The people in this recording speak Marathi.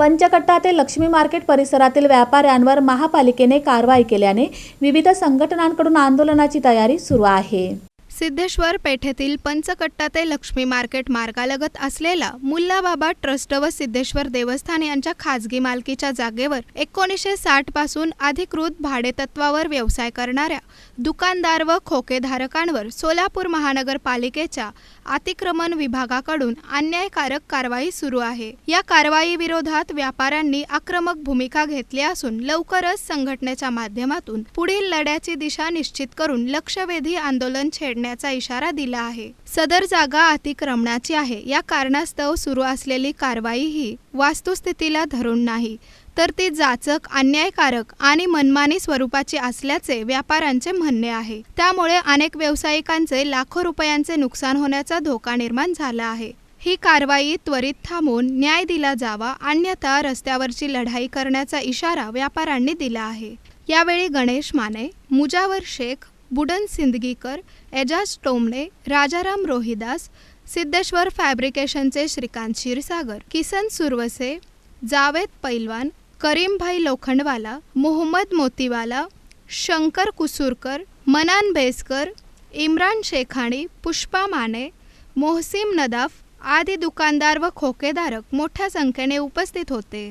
पंचकट्टा ते लक्ष्मी मार्केट परिसरातील व्यापाऱ्यांवर महापालिकेने कारवाई केल्याने विविध संघटनांकडून आंदोलनाची तयारी सुरू आहे. सिद्धेश्वर पेठेतील पंचकट्टा ते लक्ष्मी मार्केट मार्गालगत असलेला मुल्लाबाबा ट्रस्ट व सिद्धेश्वर देवस्थान यांच्या खाजगी मालकीच्या जागेवर एकोणीसशे साठपासून अधिकृत भाडेतत्वावर व्यवसाय करणाऱ्या दुकानदार व खोकेधारकांवर सोलापूर महानगरपालिकेच्या अतिक्रमण विभागाकडून अन्यायकारक कारवाई सुरू आहे. या कारवाई विरोधात व्यापाऱ्यांनी आक्रमक भूमिका घेतली असून लवकरच संघटनेच्या माध्यमातून पुढील लढ्याची दिशा निश्चित करून लक्षवेधी आंदोलन करण्याचा इशारा दिला आहे. सदर जागा अतिक्रमणाची आहे. या कारणास्तव सुरू असलेली कारवाई ही वास्तुस्थितीला धरून नाही तर ती जाचक अन्यायकारक आणि मनमानी स्वरूपाची असल्याचे व्यापाऱ्यांचे म्हणणे आहे. त्यामुळे अनेक व्यावसायिकांचे लाखो रुपयांचे नुकसान होण्याचा धोका निर्माण झाला आहे. ही कारवाई त्वरित थांबवून न्याय दिला जावा अन्यथा रस्त्यावरची लढाई करण्याचा इशारा व्यापाऱ्यांनी दिला आहे. यावेळी गणेश माने मुजावर शेख बुडन सिंदगीकर एजाज टोमणे राजाराम रोहिदास सिद्धेश्वर फॅब्रिकेशनचे श्रीकांत क्षीरसागर किसन सुरवसे जावेद पैलवान करीमभाई लोखंडवाला मोहम्मद मोतीवाला शंकर कुसूरकर मनान बेसकर इम्रान शेखाणी पुष्पा माने मोहसिम नदाफ आदी दुकानदार व खोकेधारक मोठ्या संख्येने उपस्थित होते.